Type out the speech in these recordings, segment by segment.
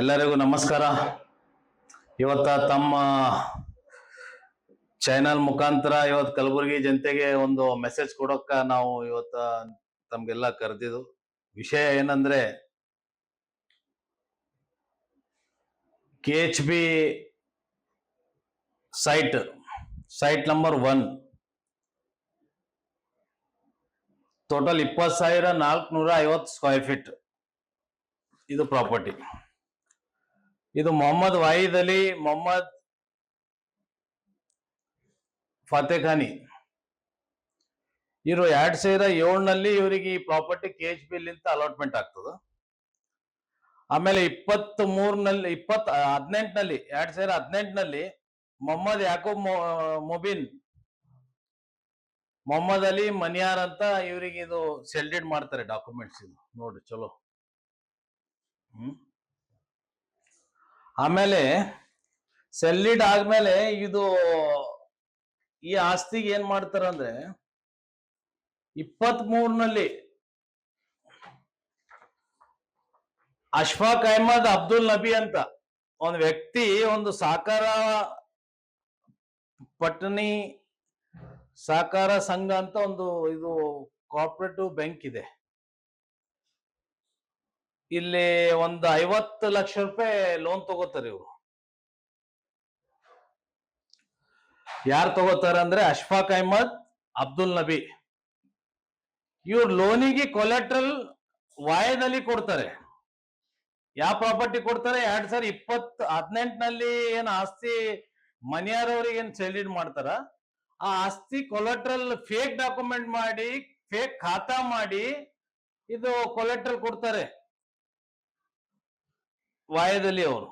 ಎಲ್ಲರಿಗೂ ನಮಸ್ಕಾರ. ಇವತ್ತ ತಮ್ಮ ಚಾನಲ್ ಮುಖಾಂತರ ಇವತ್ತು ಕಲಬುರಗಿ ಜನತೆಗೆ ಒಂದು ಮೆಸೇಜ್ ಕೊಡೋಕ ನಾವು ಇವತ್ತ ತಮ್ಗೆಲ್ಲ ಕರೆದಿದ್ದು. ವಿಷಯ ಏನಂದ್ರೆ K H B site site number one total ಇಪ್ಪತ್ತು ಸಾವಿರ ನಾಲ್ಕುನೂರ ಐವತ್ತು ಸ್ಕ್ವೇರ್ ಫೀಟ್ ಇದು ಪ್ರಾಪರ್ಟಿ ಇದು ಮೊಹಮ್ಮದ್ ವಾಹಿದ್ ಅಲಿ, ಮೊಹಮ್ಮದ್ ಫತೇಖಾನಿ ಇವರು ಎರಡ್ ಸಾವಿರ ಏಳ್ನಲ್ಲಿ ಇವರಿಗೆ ಈ ಪ್ರಾಪರ್ಟಿ ಕೆ ಎಚ್ ಬಿ ಅಂತ ಅಲಾಟ್ಮೆಂಟ್ ಆಗ್ತದ. ಆಮೇಲೆ ಇಪ್ಪತ್ತ್ ಮೂರ್ನಲ್ಲಿ ಇಪ್ಪತ್ ಹದಿನೆಂಟನಲ್ಲಿ, ಎರಡ್ ಸಾವಿರ ಹದಿನೆಂಟನಲ್ಲಿ ಮೊಹಮ್ಮದ್ ಯಾಕೂಬ್ ಮೊಬಿನ್, ಮೊಹಮ್ಮದ್ ಅಲಿ ಮನಿಯಾರ್ ಅಂತ ಇವರಿಗೆ ಇದು ಸೆಲ್ಡೆಡ್ ಮಾಡ್ತಾರೆ ಡಾಕ್ಯುಮೆಂಟ್ಸ್ ಇದು. ನೋಡ್ರಿ ಚಲೋ. ಹ್ಮ್? ಆಮೇಲೆ ಸೆಲ್ಲಿಡ್ ಆದ್ಮೇಲೆ ಇದು ಈ ಆಸ್ತಿಗೆ ಏನ್ ಮಾಡ್ತಾರ ಅಂದ್ರೆ ಇಪ್ಪತ್ ಮೂರ್ನಲ್ಲಿ ಅಶ್ಫಾಕ್ ಅಹಮದ್ ಅಬ್ದುಲ್ ನಬಿ ಅಂತ ಒಂದು ವ್ಯಕ್ತಿ, ಒಂದು ಸಾಕಾರ ಪಟ್ಟಣಿ ಸಹಕಾರ ಸಂಘ ಅಂತ ಒಂದು ಇದು ಕೋಆಪರೇಟಿವ್ ಬ್ಯಾಂಕ್ ಇದೆ. ಇಲ್ಲಿ ಒಂದು ಐವತ್ತು ಲಕ್ಷ ರೂಪಾಯಿ ಲೋನ್ ತಗೋತಾರೆ ಇವರು. ಯಾರು ತಗೋತಾರೆ ಅಂದ್ರೆ ಅಶ್ಫಾಕ್ ಅಹಮದ್, ಅಬ್ದುಲ್ ನಬಿ. ಇವ್ರ ಲೋನಿಗೆ ಕೊಲೆಟ್ರಲ್ ವಾಯದಲ್ಲಿ ಕೊಡ್ತಾರೆ. ಯಾವ ಪ್ರಾಪರ್ಟಿ ಕೊಡ್ತಾರೆ? ಎರಡ್ ಸಾವಿರ ಇಪ್ಪತ್ ಹದಿನೆಂಟನಲ್ಲಿ ಏನ್ ಆಸ್ತಿ ಮನೆಯವರವ್ರಿಗೆ ಏನ್ ಸೆಲಿಡ್ ಮಾಡ್ತಾರ? ಆ ಆಸ್ತಿ ಕೊಲೆಟ್ರಲ್ ಫೇಕ್ ಡಾಕ್ಯುಮೆಂಟ್ ಮಾಡಿ ಫೇಕ್ ಖಾತಾ ಮಾಡಿ ಇದು ಕೊಲೆಟ್ರಲ್ ಕೊಡ್ತಾರೆ. ವಾಯದಲ್ಲಿ ಅವರು.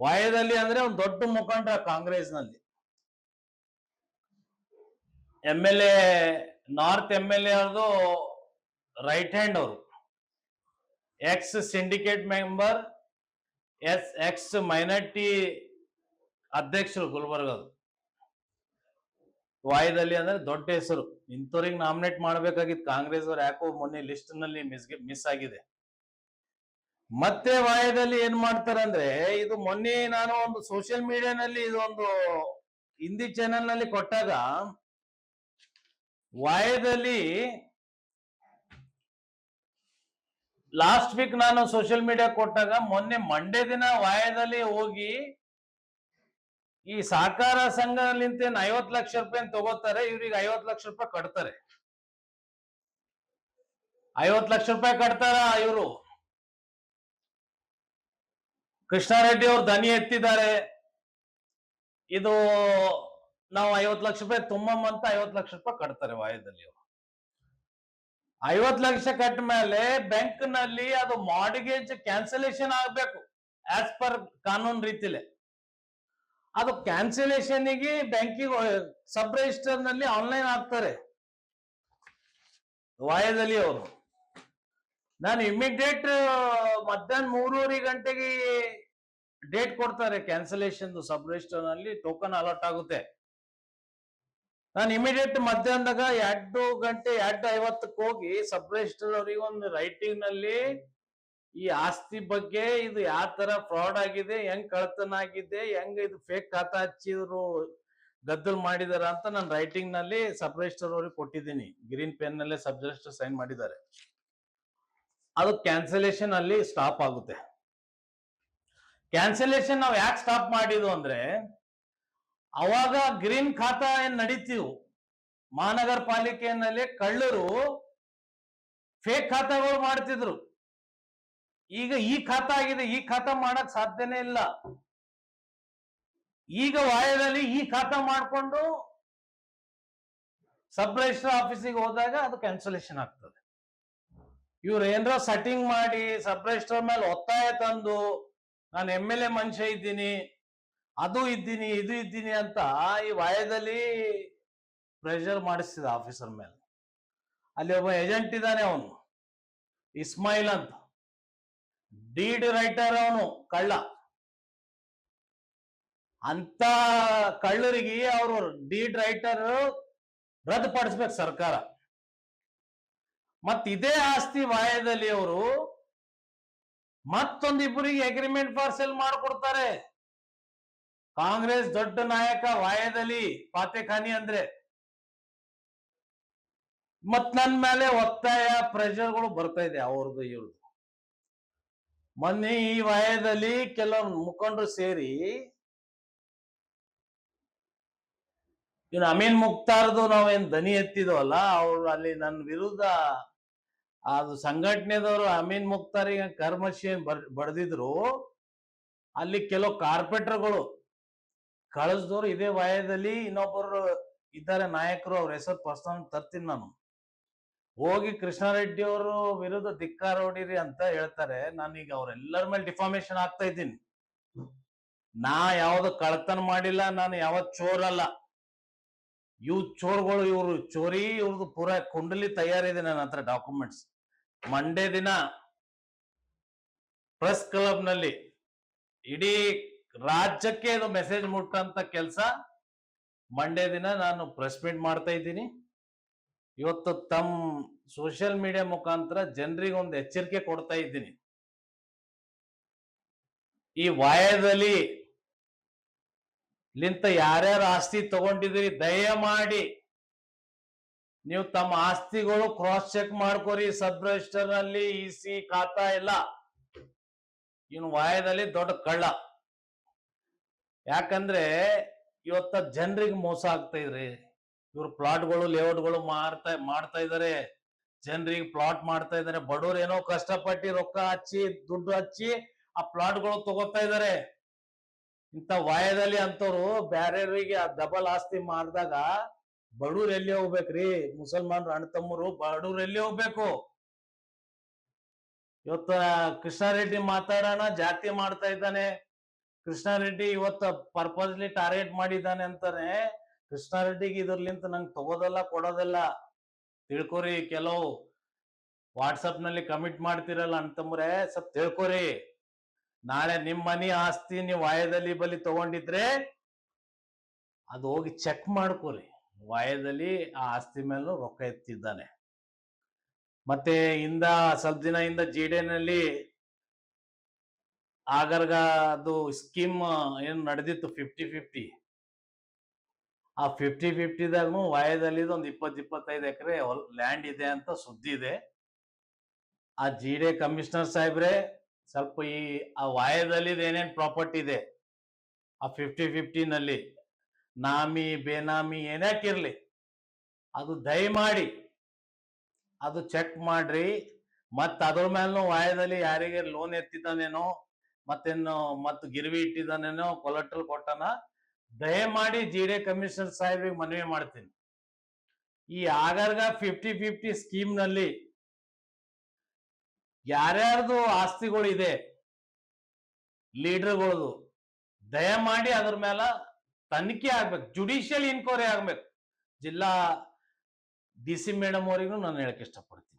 ವಾಯದಲ್ಲಿ ಅಂದ್ರೆ ಒಂದು ದೊಡ್ಡ ಮುಖಂಡ ಕಾಂಗ್ರೆಸ್ನಲ್ಲಿ. M L A, north M L A ಅವ್ರದ್ದು ರೈಟ್ ಹ್ಯಾಂಡ್ ಅವರು. Ex syndicate member, S, ex minority ಅಧ್ಯಕ್ಷರು ಗುಲ್ಬರ್ಗದು ವಾಯದಲ್ಲಿ ಅಂದ್ರೆ ದೊಡ್ಡ ಹೆಸರು. ಇಂಥವ್ರಿಗೆ ನಾಮಿನೇಟ್ ಮಾಡ್ಬೇಕಾಗಿತ್ತು. ಕಾಂಗ್ರೆಸ್ ಅವ್ರು ಯಾಕೋ ಮೊನ್ನೆ ಲಿಸ್ಟ್ನಲ್ಲಿ ಮಿಸ್ ಮಿಸ್ ಆಗಿದೆ. ಮತ್ತೆ ವಾಯದಲ್ಲಿ ಏನ್ ಮಾಡ್ತಾರಂದ್ರೆ, ಇದು ಮೊನ್ನೆ ನಾನು ಒಂದು ಸೋಷಿಯಲ್ ಮೀಡಿಯಾನಲ್ಲಿ ಇದೊಂದು ಹಿಂದಿ ಚಾನೆಲ್ನಲ್ಲಿ ಕೊಟ್ಟಾಗ, ವಾಯದಲ್ಲಿ ಲಾಸ್ಟ್ ವೀಕ್ ನಾನು ಸೋಷಿಯಲ್ ಮೀಡಿಯಾ ಕೊಟ್ಟಾಗ, ಮೊನ್ನೆ ಮಂಡೇ ದಿನ ವಾಯದಲ್ಲಿ ಹೋಗಿ, ಈ ಸಹಕಾರ ಸಂಘದಲ್ಲಿಂತ ಏನ್ ಐವತ್ ಲಕ್ಷ ರೂಪಾಯಿ ತಗೋತಾರೆ, ಇವ್ರಿಗೆ ಐವತ್ ಲಕ್ಷ ರೂಪಾಯಿ ಕಟ್ತಾರೆ. ಐವತ್ ಲಕ್ಷ ರೂಪಾಯಿ ಕಟ್ತಾರ ಇವರು? ಕೃಷ್ಣಾರೆಡ್ಡಿ ಅವ್ರು ದನಿ ಎತ್ತಿದ್ದಾರೆ. ಇದು ನಾವು ಐವತ್ ಲಕ್ಷ ರೂಪಾಯಿ ತುಂಬಮ್ಮಂತ ಐವತ್ ಲಕ್ಷ ರೂಪಾಯಿ ಕಟ್ತಾರೆ ವಾಯದಲ್ಲಿ ಅವರು ಐವತ್ ಲಕ್ಷ ಕಟ್ಟ ಮೇಲೆ ಬ್ಯಾಂಕ್ನಲ್ಲಿ ಅದು ಮಾಡಿಗೇಜ್ ಕ್ಯಾನ್ಸಲೇಷನ್ ಆಗ್ಬೇಕು ಆಸ್ ಪರ್ ಕಾನೂನ್ ರೀತಿಲೆ. ಅದು ಕ್ಯಾನ್ಸಲೇಷನ್ಗೆ ಬ್ಯಾಂಕಿಗೆ ಸಬ್ ರಿಜಿಸ್ಟರ್ನಲ್ಲಿ ಆನ್ಲೈನ್ ಆಗ್ತಾರೆ ವಾಯದಲ್ಲಿ ಅವರು. ನಾನು ಇಮಿಡಿಯೇಟ್ ಮಧ್ಯಾಹ್ನ ಮೂರುವರೆ ಗಂಟೆಗೆ ಡೇಟ್ ಕೊಡ್ತಾರೆ ಕ್ಯಾನ್ಸಲೇಷನ್ ಸಬ್ ರಿಜಿಸ್ಟರ್ನಲ್ಲಿ ಟೋಕನ್ ಅಲರ್ಟ್ ಆಗುತ್ತೆ. ನಾನು ಇಮಿಡಿಯೇಟ್ ಮಧ್ಯಾಹ್ನದಾಗ ಎರಡು ಗಂಟೆ ಎರಡು ಐವತ್ತಕ್ಕೆ ಹೋಗಿ ಸಬ್ ರಿಜಿಸ್ಟರ್ ಅವರಿಗೆ ಒಂದು ರೈಟಿಂಗ್ನಲ್ಲಿ ಈ ಆಸ್ತಿ ಬಗ್ಗೆ, ಇದು ಯಾವ ತರ ಫ್ರಾಡ್ ಆಗಿದೆ, ಹೆಂಗ್ ಕಳ್ತನ ಆಗಿದೆ, ಹೆಂಗ್ ಇದು ಫೇಕ್ ಖಾತಾ ಹಚ್ಚಿದ್ರು, ಗದ್ದಲ್ ಮಾಡಿದಾರ ಅಂತ ನಾನು ರೈಟಿಂಗ್ನಲ್ಲಿ ಸಬ್ ರಿಜಿಸ್ಟರ್ ಅವ್ರಿಗೆ ಕೊಟ್ಟಿದ್ದೀನಿ. ಗ್ರೀನ್ ಪೆನ್ ನಲ್ಲೇ ಸಬ್ ರಿಜಿಸ್ಟರ್ ಸೈನ್ ಮಾಡಿದ್ದಾರೆ. ಅದು ಕ್ಯಾನ್ಸಲೇಷನ್ ಅಲ್ಲಿ ಸ್ಟಾಪ್ ಆಗುತ್ತೆ. ಕ್ಯಾನ್ಸಲೇಷನ್ ನಾವು ಯಾಕೆ ಸ್ಟಾಪ್ ಮಾಡಿದ್ವು ಅಂದ್ರೆ, ಅವಾಗ ಗ್ರೀನ್ ಖಾತಾ ಏನ್ ನಡೀತೀವು ಮಹಾನಗರ ಪಾಲಿಕೆಯಲ್ಲಿ ಕಳ್ಳರು ಫೇಕ್ ಖಾತಾಗಳು ಮಾಡ್ತಿದ್ರು. ಈಗ ಈ ಖಾತಾ ಆಗಿದೆ, ಈ ಖಾತಾ ಮಾಡಕ್ ಸಾಧ್ಯನೇ ಇಲ್ಲ. ಈಗ ವಾಯದಲ್ಲಿ ಈ ಖಾತಾ ಮಾಡ್ಕೊಂಡು ಸಬ್ ರಿಜಿಸ್ಟರ್ ಆಫೀಸಿಗೆ ಹೋದಾಗ ಅದು ಕ್ಯಾನ್ಸಲೇಷನ್ ಆಗ್ತದೆ. ಇವ್ರು ಏನರ ಸೆಟ್ಟಿಂಗ್ ಮಾಡಿ ಸಬ್ ರಿಜಿಸ್ಟರ್ ಮೇಲೆ ಒತ್ತಾಯ ತಂದು ನಾನು ಎಂ ಎಲ್ ಎ ಮನುಷ್ಯ ಇದ್ದೀನಿ, ಅದು ಇದ್ದೀನಿ, ಇದು ಇದ್ದೀನಿ ಅಂತ ಈ ವಾಯದಲ್ಲಿ ಪ್ರೆಷರ್ ಮಾಡಿಸ್ತಿದ್ದ ಆಫೀಸರ್ ಮೇಲೆ. ಅಲ್ಲಿ ಒಬ್ಬ ಏಜೆಂಟ್ ಇದ್ದಾನೆ ಅವನು ಇಸ್ಮಾಯಿಲ್ ಅಂತ. ಡೀಡ್ ರೈಟರ್ ಅವನು, ಕಳ್ಳ. ಅಂತ ಕಳ್ಳರಿಗೆ ಅವರು ಡೀಡ್ ರೈಟರ್ ರದ್ದುಪಡಿಸ್ಬೇಕು ಸರ್ಕಾರ. ಮತ್ ಇದೇ ಆಸ್ತಿ ವಾಯದಲ್ಲಿ ಅವರು ಮತ್ತೊಂದಿಬ್ಬರಿಗೆ ಅಗ್ರಿಮೆಂಟ್ ಫಾರ್ ಸೆಲ್ ಮಾಡ್ಕೊಡ್ತಾರೆ. ಕಾಂಗ್ರೆಸ್ ದೊಡ್ಡ ನಾಯಕ ವಾಯದಲ್ಲಿ ಪಾತೆಖಾನಿ ಅಂದ್ರೆ. ಮತ್ ನನ್ ಮೇಲೆ ಒತ್ತಾಯ ಪ್ರೆಷರ್ಗಳು ಬರ್ತಾ ಇದೆ ಅವ್ರದ್ದು ಇವ್ರದ್ದು ಮೊನ್ನೆ ಈ ವಯದಲ್ಲಿ ಕೆಲವು ಮುಖಂಡರು ಸೇರಿ ಇವ್ ಅಮೀನ್ ಮುಕ್ತಾರ್ದು ನಾವೇನ್ ದನಿ ಎತ್ತಿದ್ವಲ್ಲ, ಅವ್ರು ಅಲ್ಲಿ ನನ್ನ ವಿರುದ್ಧ ಅದು ಸಂಘಟನೆದವರು ಅಮೀನ್ ಮುಕ್ತಾರಿಗೆ ಕರ್ಮಶಿ ಬಡ್ದಿದ್ರು, ಅಲ್ಲಿ ಕೆಲವು ಕಾರ್ಪೆಟರ್ಗಳು ಕಳಿಸ್ದವ್ರು ಇದೇ ವಯದಲ್ಲಿ ಇನ್ನೊಬ್ಬರು ಇದ್ದಾರೆ ನಾಯಕರು, ಅವ್ರ ಹೆಸರು ಪ್ರಸ್ತಾನ ತರ್ತೀನಿ ನಾನು. ಹೋಗಿ ಕೃಷ್ಣಾರೆಡ್ಡಿ ಅವರು ವಿರುದ್ಧ ಧಿಕ್ಕಾರ ಹೊಡೀರಿ ಅಂತ ಹೇಳ್ತಾರೆ. ನಾನೀಗ ಅವ್ರೆಲ್ಲರ ಮೇಲೆ ಡಿಫಾರ್ಮೇಶನ್ ಆಗ್ತಾ ಇದ್ದೀನಿ. ನಾ ಯಾವ್ದು ಕಳ್ತನ ಮಾಡಿಲ್ಲ, ನಾನು ಯಾವ ಚೋರಲ್ಲ. ಇವ್ ಚೋರ್ಗಳು ಇವ್ರು, ಚೋರಿ ಇವ್ರದ್ದು ಪೂರಾ ಕುಂಡಲಿ ತಯಾರಿದೆ ನನ್ನ ಹತ್ರ ಡಾಕ್ಯುಮೆಂಟ್ಸ್. ಮಂಡೇ ದಿನ ಪ್ರೆಸ್ ಕ್ಲಬ್ನಲ್ಲಿ ಇಡೀ ರಾಜ್ಯಕ್ಕೆ ಇದು ಮೆಸೇಜ್ ಮುಟ್ಟಂತ ಕೆಲಸ. ಮಂಡೇ ದಿನ ನಾನು ಪ್ರೆಸ್ ಮೀಟ್ ಮಾಡ್ತಾ ಇದ್ದೀನಿ. ಇವತ್ತು ತಮ್ಮ ಸೋಷಿಯಲ್ ಮೀಡಿಯಾ ಮುಖಾಂತರ ಜನರಿಗೆ ಒಂದು ಎಚ್ಚರಿಕೆ ಕೊಡ್ತಾ ಇದ್ದೀನಿ. ಈ ವಾಯದಲ್ಲಿ ಲಿಂತ ಯಾರ್ಯಾರು ಆಸ್ತಿ ತಗೊಂಡಿದ್ದೀರಿ, ದಯಮಾಡಿ ನೀವು ತಮ್ಮ ಆಸ್ತಿಗಳು ಕ್ರಾಸ್ ಚೆಕ್ ಮಾಡ್ಕೋರಿ ಸಬ್ ರಿಜಿಸ್ಟರ್ನಲ್ಲಿ ಇ ಸಿ ಖಾತಾ ಇಲ್ಲ. ಇನ್ನು ವಾಯದಲ್ಲಿ ದೊಡ್ಡ ಕಳ್ಳ. ಯಾಕಂದ್ರೆ ಇವತ್ತ ಜನರಿಗೆ ಮೋಸ ಆಗ್ತಾ ಇದ್ರಿ. ಇವ್ರು ಪ್ಲಾಟ್ಗಳು ಲೇಔಟ್ಗಳು ಮಾರ್ತಾ, ಮಾಡ್ತಾ ಇದಾರೆ. ಜನರಿಗೆ ಪ್ಲಾಟ್ ಮಾಡ್ತಾ ಇದಾರೆ. ಬಡವ್ರು ಏನೋ ಕಷ್ಟಪಟ್ಟು ರೊಕ್ಕ ಹಚ್ಚಿ, ದುಡ್ಡು ಹಚ್ಚಿ ಆ ಪ್ಲಾಟ್ಗಳು ತಗೋತಾ ಇದಾರೆ. ಇಂಥ ವಾಯದಲ್ಲಿ ಅಂತವ್ರು ಬ್ಯಾರೆಯವರಿಗೆ ಆ ಡಬಲ್ ಆಸ್ತಿ ಮಾರಿದಾಗ ಬಡವ್ರು ಎಲ್ಲಿ ಹೋಗ್ಬೇಕ್ರಿ. ಮುಸಲ್ಮಾನರು, ಅಣ್ಣ ತಮ್ಮರು ಬಡೂರ್ ಎಲ್ಲಿ ಹೋಗ್ಬೇಕು. ಇವತ್ತ ಕೃಷ್ಣಾರೆಡ್ಡಿ ಮಾತಾಡೋಣ, ಜಾತಿ ಮಾಡ್ತಾ ಇದ್ದಾನೆ. ಕೃಷ್ಣಾರೆಡ್ಡಿ ಇವತ್ತ ಪರ್ಪಸ್ಲಿ ಟಾರ್ಗೆಟ್ ಮಾಡಿದ್ದಾನೆ ಅಂತಾನೆ. ಕೃಷ್ಣಾರೆಡ್ಡಿಗೆ ಇದ್ರಲಿಂತ ನಂಗೆ ತಗೋದಲ್ಲ, ಕೊಡೋದಲ್ಲ. ತಿಳ್ಕೊರಿ ಕೆಲವು ವಾಟ್ಸಪ್ನಲ್ಲಿ ಕಮಿಟ್ ಮಾಡ್ತಿರಲ್ಲ ಅಂತಂದ್ರೆ ಸ್ವಲ್ಪ ತಿಳ್ಕೊರಿ. ನಾಳೆ ನಿಮ್ಮ ಮನಿ ಆಸ್ತಿ ನೀವು ವಾಯದಲ್ಲಿ ಬಲಿ ತಗೊಂಡಿದ್ರೆ, ಅದು ಹೋಗಿ ಚೆಕ್ ಮಾಡ್ಕೊರಿ. ವಾಯದಲ್ಲಿ ಆ ಆಸ್ತಿ ಮೇಲೂ ರೊಕ್ಕ ಎತ್ತಿದ್ದಾನೆ. ಮತ್ತೆ ಇಂದ ಸ್ವಲ್ಪ ದಿನ ಇಂದ ನಲ್ಲಿ ಆಗರ್ಗ ಅದು ಸ್ಕೀಮ್ ಏನ್ ನಡೆದಿತ್ತು ಫಿಫ್ಟಿ ಫಿಫ್ಟಿ. ಆ ಫಿಫ್ಟಿ ಫಿಫ್ಟಿದಾಗೂ ವಯದಲ್ಲಿ ಒಂದು ಇಪ್ಪತ್ ಇಪ್ಪತ್ತೈದು ಎಕರೆ ಲ್ಯಾಂಡ್ ಇದೆ ಅಂತ ಸುದ್ದಿ ಇದೆ. ಆ ಜಿ ಡಿ ಕಮಿಷನರ್ ಸಾಹೇಬ್ರೆ ಸ್ವಲ್ಪ ಈ ಆ ವಾಯದಲ್ಲಿ ಏನೇನ್ ಪ್ರಾಪರ್ಟಿ ಇದೆ ಆ ಫಿಫ್ಟಿ ಫಿಫ್ಟಿನಲ್ಲಿ ನಾಮಿ ಬೇನಾಮಿ ಏನ್ಯಾಕಿರ್ಲಿ ಅದು ದಯಮಾಡಿ, ಅದು ಚೆಕ್ ಮಾಡ್ರಿ. ಮತ್ ಅದ್ರ ಮೇಲೂ ವಾಯದಲ್ಲಿ ಯಾರಿಗೆ ಲೋನ್ ಎತ್ತಿದ್ದಾನೇನೋ, ಮತ್ತೇನು ಮತ್ ಗಿರ್ವಿ ಇಟ್ಟಿದ್ದಾನೇನೋ ಕೊಲೆಟ್ರಲ್ ಕೊಟ್ಟನ, ದಯಮಾಡಿ ಜಿ ಡಿ ಕಮಿಷನರ್ ಸಾಹೇಬಿಗೆ ಮನವಿ ಮಾಡ್ತೀನಿ. ಈ ಆಗರ್ಗ ಫಿಫ್ಟಿ ಫಿಫ್ಟಿ ಸ್ಕೀಮ್ನಲ್ಲಿ ಯಾರ್ಯಾರ್ದು ಆಸ್ತಿಗಳು ಇದೆ ಲೀಡರ್ಗಳದು, ದಯಮಾಡಿ ಅದ್ರ ಮೇಲೆ ತನಿಖೆ ಆಗ್ಬೇಕು ಜುಡಿಷಿಯಲ್ ಇನ್ಕ್ವೈರಿ ಆಗ್ಬೇಕು. ಜಿಲ್ಲಾ ಡಿ ಸಿ ಮೇಡಮ್ ಅವರಿಗೂ ನಾನು ಹೇಳಕ್ ಇಷ್ಟಪಡ್ತೀನಿ.